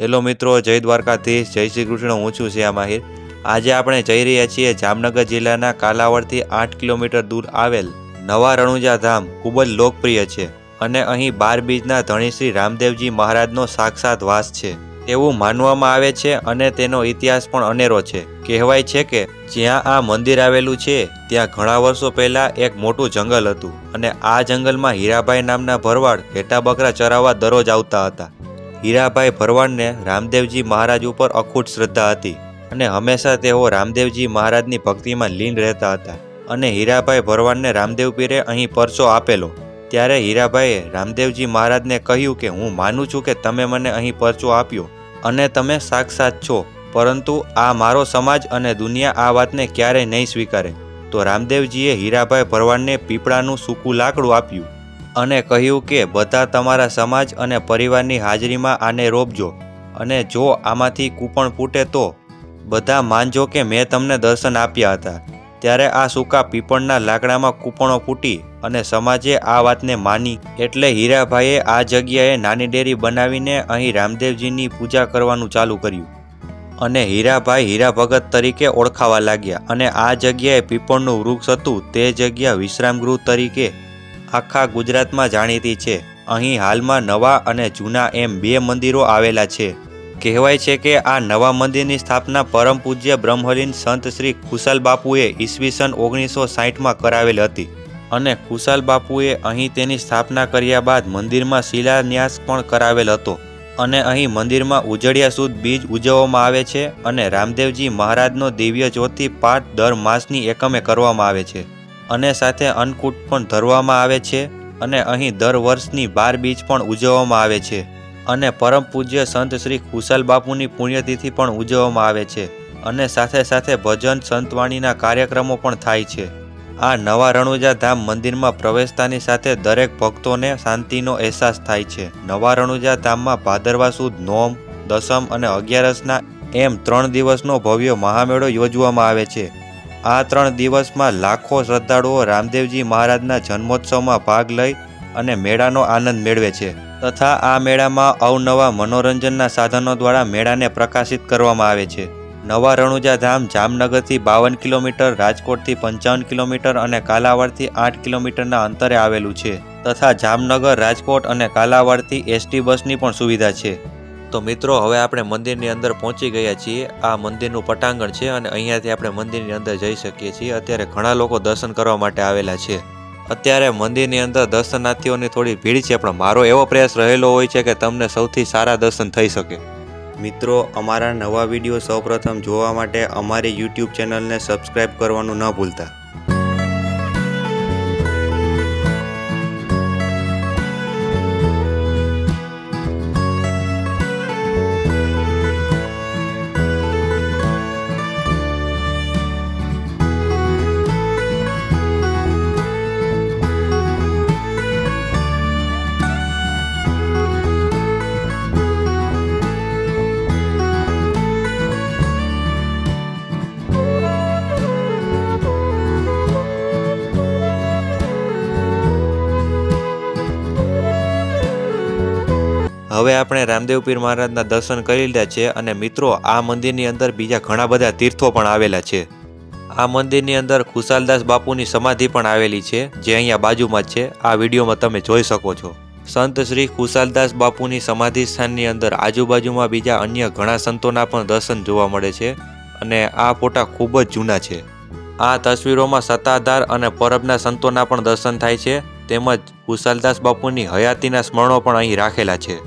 Hello મિત્રો, જય દ્વારકાધીશ, જય શ્રી કૃષ્ણ, હું છું શ્યામ આહિર. આજે આપણે જઈ રહ્યા છીએ જામનગર જિલ્લાના કાલાવડથી આઠ કિલોમીટર દૂર આવેલ નવા રણુજા ધામ, ખૂબ જ લોકપ્રિય છે. અને અહીં બાર બીજના ધણી શ્રી રામદેવજી મહારાજનો સાક્ષાત વાસ છે. એવું માનવામાં આવે છે અને તેનો ઇતિહાસ પણ અનેરો છે. કહેવાય છે કે, જ્યાં આ મંદિર આવેલું છે, ત્યાં ઘણા વર્ષો પહેલા એક મોટું જંગલ હતું. અને આ જંગલમાં હીરાભાઈ નામના ભરવાડ ઘેટા બકરા ચરાવવા દરરોજ આવતા હતા. હીરાભાઈ ભરવાડને રામદેવજી મહારાજ ઉપર અખૂટ શ્રદ્ધા હતી અને હંમેશા તેઓ રામદેવજી મહારાજની ભક્તિમાં લીન રહેતા હતા. અને હીરાભાઈ ભરવાડને રામદેવ પીરે અહીં પરચો આપેલો. ત્યારે હીરાભાઈએ રામદેવજી મહારાજને કહ્યું કે, હું માનું છું કે તમે મને અહીં પરચો આપ્યો અને તમે સાક્ષાત છો, પરંતુ આ મારો સમાજ અને દુનિયા આ વાતને ક્યારેય નહીં સ્વીકારે. તો રામદેવજીએ હીરાભાઈ ભરવાડને પીપળાનું સૂકું લાકડું આપ્યું. અને કહ્યું કે, બધા તમારા સમાજ અને પરિવારની હાજરીમાં આને રોપજો અને જો આમાંથી કૂપણ ફૂટે તો બધા માનજો કે મેં તમને દર્શન આપ્યા હતા. ત્યારે આ સૂકા પીપળના લાકડામાં કૂપણો ફૂટી અને સમાજે આ વાતને માની. એટલે હીરાભાઈએ આ જગ્યાએ નાની ડેરી બનાવીને અહીં રામદેવજીની પૂજા કરવાનું ચાલુ કર્યું. અને હીરાભાઈ હીરા ભગત તરીકે ઓળખાવા લાગ્યા અને આ જગ્યાએ પીપળનું વૃક્ષ હતું. તે જગ્યા વિશ્રામગૃહ તરીકે આખા ગુજરાતમાં જાણીતી છે. અહીં હાલમાં નવા અને જૂના એમ બે મંદિરો આવેલા છે. કહેવાય છે કે આ નવા મંદિરની સ્થાપના પરમ પૂજ્ય બ્રહ્મલીન સંત શ્રી ખુશાલ બાપુએ ઈસવીસન ઓગણીસો સાહીઠમાં કરાવેલ હતી અને ખુશાલ બાપુએ અહીં તેની સ્થાપના કર્યા બાદ મંદિરમાં શિલાન્યાસ પણ કરાવેલ હતો. અને અહીં મંદિરમાં ઉજળિયા સુદ બીજ ઉજવવામાં આવે છે અને રામદેવજી મહારાજનો દિવ્ય જ્યોતિ પાઠ દર માસની એકમે કરવામાં આવે છે. અને સાથે અન્નકૂટ પણ ધરવામાં આવે છે અને અહીં દર વર્ષની બાર બીજ પણ ઉજવવામાં આવે છે અને પરમ પૂજ્ય સંત શ્રી કુશલ બાપુની પુણ્યતિથિ પણ ઉજવવામાં આવે છે અને સાથે સાથે ભજન સંતવાણીના કાર્યક્રમો પણ થાય છે. આ નવા રણુજા ધામ મંદિરમાં પ્રવેશતાની સાથે દરેક ભક્તોને શાંતિનો અહેસાસ થાય છે. નવા રણુજા ધામમાં ભાદરવા સુદ, નોમ, દસમ અને અગિયારસના એમ ત્રણ દિવસનો ભવ્ય મહામેળો યોજવામાં આવે છે. આ ત્રણ દિવસમાં લાખો શ્રદ્ધાળુઓ રામદેવજી મહારાજના જન્મોત્સવમાં ભાગ લઈ અને મેળાનો આનંદ મેળવે છે. તથા આ મેળામાં અવનવા મનોરંજનના સાધનો દ્વારા મેળાને પ્રકાશિત કરવામાં આવે છે. નવા રણુજા ધામ જામનગરથી બાવન કિલોમીટર, રાજકોટથી પંચાવન કિલોમીટર અને કાલાવાડથી આઠ કિલોમીટરના અંતરે આવેલું છે. તથા જામનગર, રાજકોટ અને કાલાવાડથી એસટી બસની પણ સુવિધા છે. તો મિત્રો, હવે આપણે મંદિરની અંદર પહોંચી ગયા છીએ. આ મંદિરનું પટાંગણ છે અને અહીંયાથી આપણે મંદિરની અંદર જઈ શકીએ છીએ. અત્યારે ઘણા લોકો દર્શન કરવા માટે આવેલા છે. અત્યારે મંદિરની અંદર દર્શનાર્થીઓની થોડી ભીડ છે, પણ મારો એવો પ્રયાસ રહેલો હોય છે કે તમને સૌથી સારા દર્શન થઈ શકે. મિત્રો, અમારા નવા વીડિયો સૌપ્રથમ જોવા માટે અમારી યુટ્યુબ ચેનલને સબસ્ક્રાઈબ કરવાનું ન ભૂલતા. હવે આપણે રામદેવ પીર મહારાજના દર્શન કરી લીધા છે અને મિત્રો, આ મંદિરની અંદર બીજા ઘણા બધા તીર્થો પણ આવેલા છે. આ મંદિરની અંદર ખુશાલદાસ બાપુની સમાધિ પણ આવેલી છે, જે અહીંયા બાજુમાં જ છે. આ વિડીયોમાં તમે જોઈ શકો છો. સંત શ્રી ખુશાલદાસ બાપુની સમાધિ સ્થાનની અંદર આજુબાજુમાં બીજા અન્ય ઘણા સંતોના પણ દર્શન જોવા મળે છે અને આ ફોટા ખૂબ જ જૂના છે. આ તસવીરોમાં સત્તાધાર અને પરબના સંતોના પણ દર્શન થાય છે, તેમજ કુશાલદાસ બાપુની હયાતીના સ્મરણો પણ અહીં રાખેલા છે.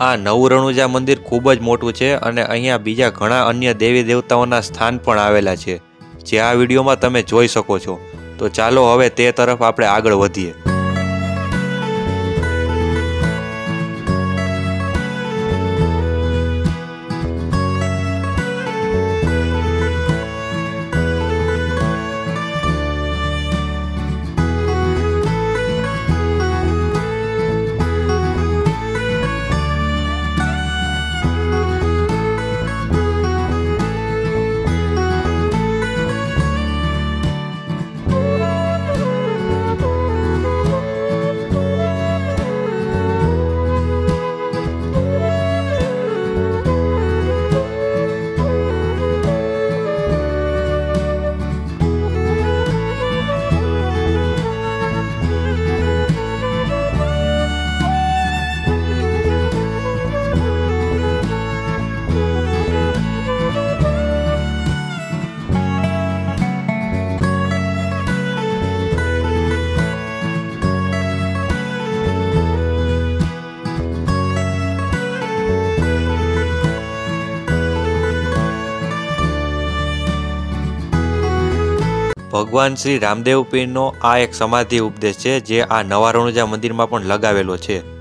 આ નવરણુજા મંદિર ખૂબ જ મોટું છે અને અહીંયા બીજા ઘણા અન્ય દેવી દેવતાઓના સ્થાન પણ આવેલા છે. જે આ વિડીયોમાં તમે જોઈ શકો છો. તો ચાલો હવે તે તરફ આપણે આગળ વધીએ. ભગવાન શ્રી રામદેવ પીરનો આ એક સમાધિ ઉપદેશ છે, જે આ નવા રણુજા મંદિરમાં પણ લગાવેલો છે.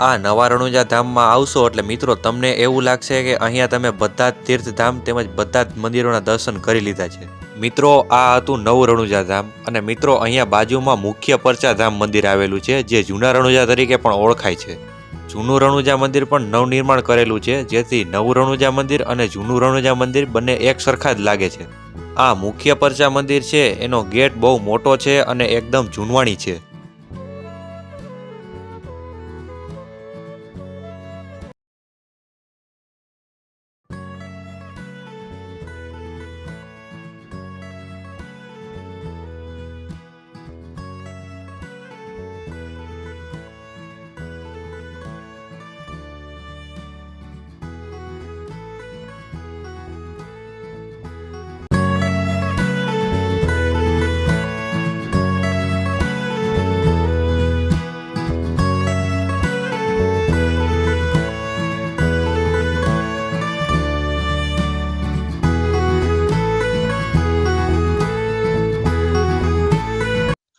આ નવા રણુજા ધામમાં આવશો એટલે મિત્રો તમને એવું લાગશે કે અહીંયા તમે બધા જ તીર્થધામ તેમજ બધા જ મંદિરોના દર્શન કરી લીધા છે. મિત્રો, આ હતું નવું રણુજા ધામ અને મિત્રો, અહીંયા બાજુમાં મુખ્ય પરચા ધામ મંદિર આવેલું છે, જે જૂના રણુજા તરીકે પણ ઓળખાય છે. જૂનું રણુજા મંદિર પણ નવનિર્માણ કરેલું છે, જેથી નવું રણુજા મંદિર અને જૂનું રણુજા મંદિર બંને એક સરખા જ લાગે છે. આ મુખ્ય પરચા મંદિર છે, એનો ગેટ બહુ મોટો છે અને એકદમ જૂનવાણી છે.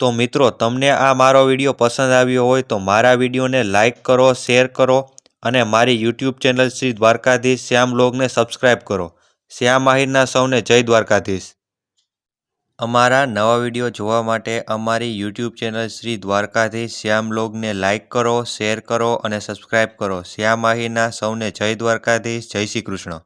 તો મિત્રો, તમને આ મારો વીડિયો પસંદ આવ્યો હોય તો મારા વિડીયોને લાઇક કરો, શેર કરો અને મારી યુટ્યુબ ચેનલ શ્રી દ્વારકાધીશ શ્યામ લોગને સબસ્ક્રાઈબ કરો. શ્યામ આહિરના સૌને જય દ્વારકાધીશ. અમારા નવા વીડિયો જોવા માટે અમારી યુટ્યુબ ચેનલ શ્રી દ્વારકાધીશ શ્યામ લોગને લાઇક કરો, શેર કરો અને સબસ્ક્રાઈબ કરો. શ્યામ આહિરના સૌને જય દ્વારકાધીશ, જય શ્રી કૃષ્ણ.